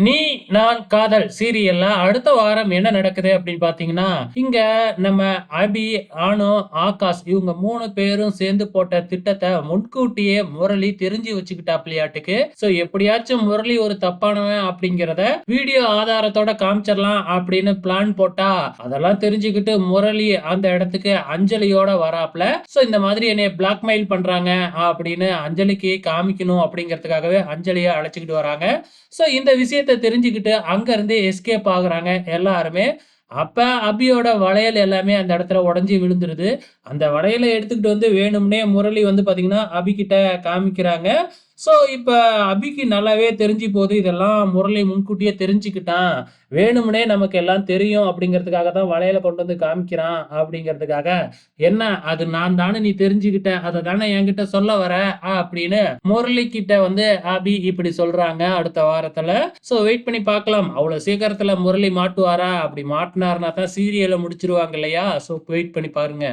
நீ நான் காதல் சீரியல்ல அடுத்த வாரம் என்ன நடக்குது அப்படின்னு பாத்தீங்கன்னா இங்க நம்ம அபி ஆனு ஆகாஷ் இவங்க மூணு பேரும் சேர்ந்து போட்ட திட்டத்தை முன்கூட்டியே முரளி தெரிஞ்சு வச்சுக்கிட்டாப்லையாட்டுக்கு. சோ எப்படியாச்சும் முரளி ஒரு தப்பானவன் அப்படிங்கிறத வீடியோ ஆதாரத்தோட காமிச்சிடலாம் அப்படின்னு பிளான் போட்டா அதெல்லாம் தெரிஞ்சுக்கிட்டு முரளி அந்த இடத்துக்கு அஞ்சலியோட வராப்ல. சோ இந்த மாதிரி என்னைய பிளாக்மெயில் பண்றாங்க அப்படின்னு அஞ்சலிக்கு காமிக்கணும் அப்படிங்கிறதுக்காகவே அஞ்சலியை அழைச்சிக்கிட்டு வராங்க. ஸோ இந்த விஷயத்தை தெரிஞ்சுக்கிட்டு அங்க அங்கேருந்து எஸ்கேப் ஆகுறாங்க எல்லாருமே. அப்ப அபியோட வளையல் எல்லாமே அந்த இடத்துல உடைஞ்சு விழுந்துருது. அந்த வளையலை எடுத்துக்கிட்டு வந்து வேணும்னே முரளி வந்து பாத்தீங்கன்னா அபிக்கிட்ட காமிக்கிறாங்க. ஸோ இப்போ அபிக்கு நல்லாவே தெரிஞ்சு போகுது இதெல்லாம் முரளி முன்கூட்டியே தெரிஞ்சுக்கிட்டான். வேணும்னே நமக்கு எல்லாம் தெரியும் அப்படிங்கிறதுக்காக தான் வலையில கொண்டு வந்து காமிக்கிறான் அப்படிங்கிறதுக்காக. என்ன? அது நான் தானே நீ தெரிஞ்சுக்கிட்ட. அதை தானே என்கிட்ட சொல்ல வர? அப்படின்னு முரளி கிட்ட வந்து அபி இப்படி சொல்றாங்க அடுத்த வாரத்துல. ஸோ வெயிட் பண்ணி பார்க்கலாம். அவ்வளோ சீக்கிரத்துல முரளி மாட்டுவாரா? அப்படி மாட்டினாருனா தான் சீரியலை முடிச்சிருவாங்க இல்லையா? ஸோ வெயிட் பண்ணி பாருங்க.